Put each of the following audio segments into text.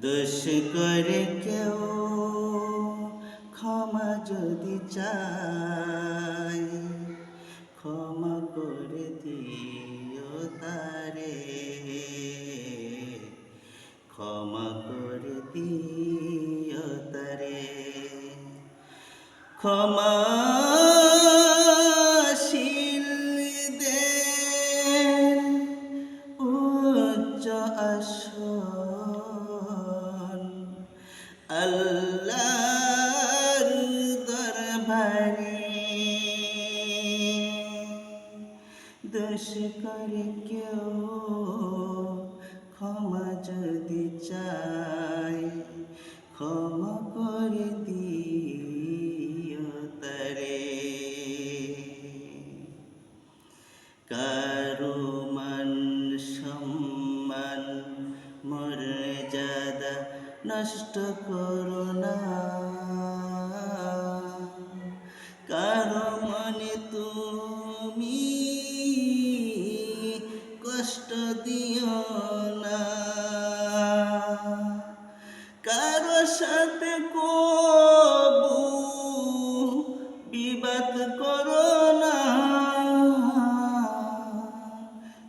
দোষ করে কেউ ক্ষমা যদি চাই ক্ষমা করে দিও তারে। ক্ষমা করে দিও তারে। ক্ষমাশীলদের করে কেউ ক্ষমা যদি চাই, ক্ষমা করে দিও তারে। কারও মান সম্মান মর্যাদা নষ্ট করো না। কারও মনে তুমি দিও না। কারও সাথে কবু বিবাদ করো না।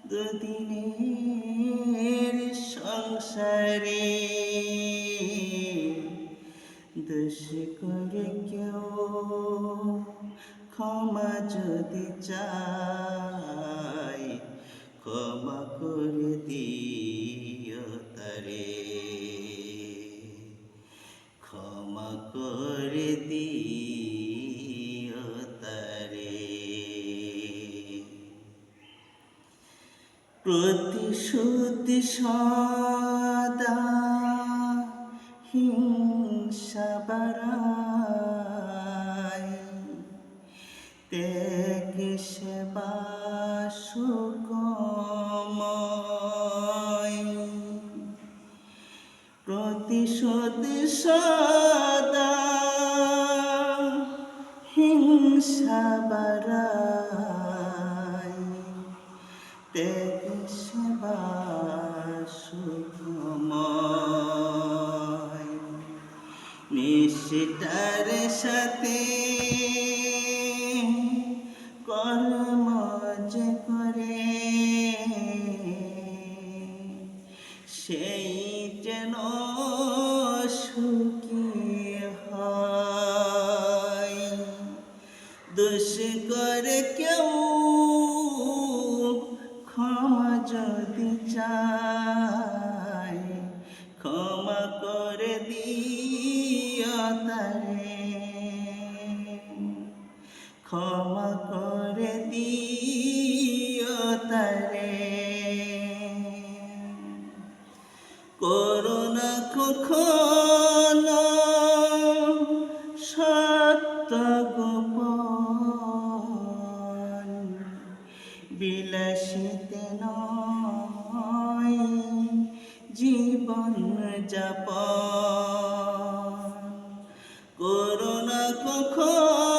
দুদিনের সংসারে দোষ করে কেউ ক্ষমা যদি চাই ক্ষমা করে দিও তারে। ক্ষমা করে দিও তারে। প্রতিশোধ সদা হিংসা বাড়ায় প্রতিশোধ সদা হিংসা বাড়ায় ত্যাগ সেবা সুখময়। নিষ্টার সাথে কর্ম যে করে সেই ক্ষমা করে দিও করোনা কখনো সত্য গোপন বিলাসিতে নয় জীবন যাপন। করোনা কখনো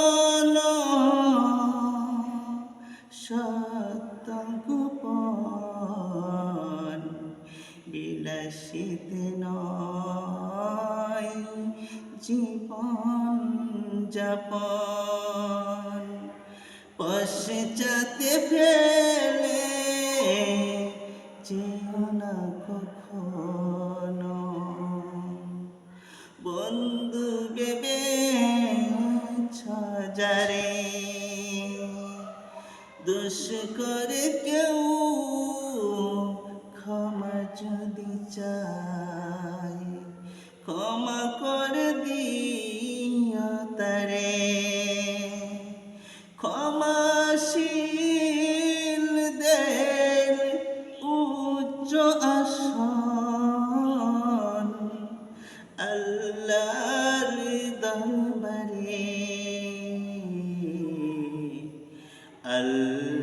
বিলাসিতে নয় জীবন যাপন। পশ্চাতে ফেলে যেও না বন্ধু বেবে ছজারে দোষ করে কেউ যদি চাই ক্ষমা করে দিও তারে। ক্ষমাশীল দের উচ্চ আসন আল্লাহর দরবারে। আল্লাহ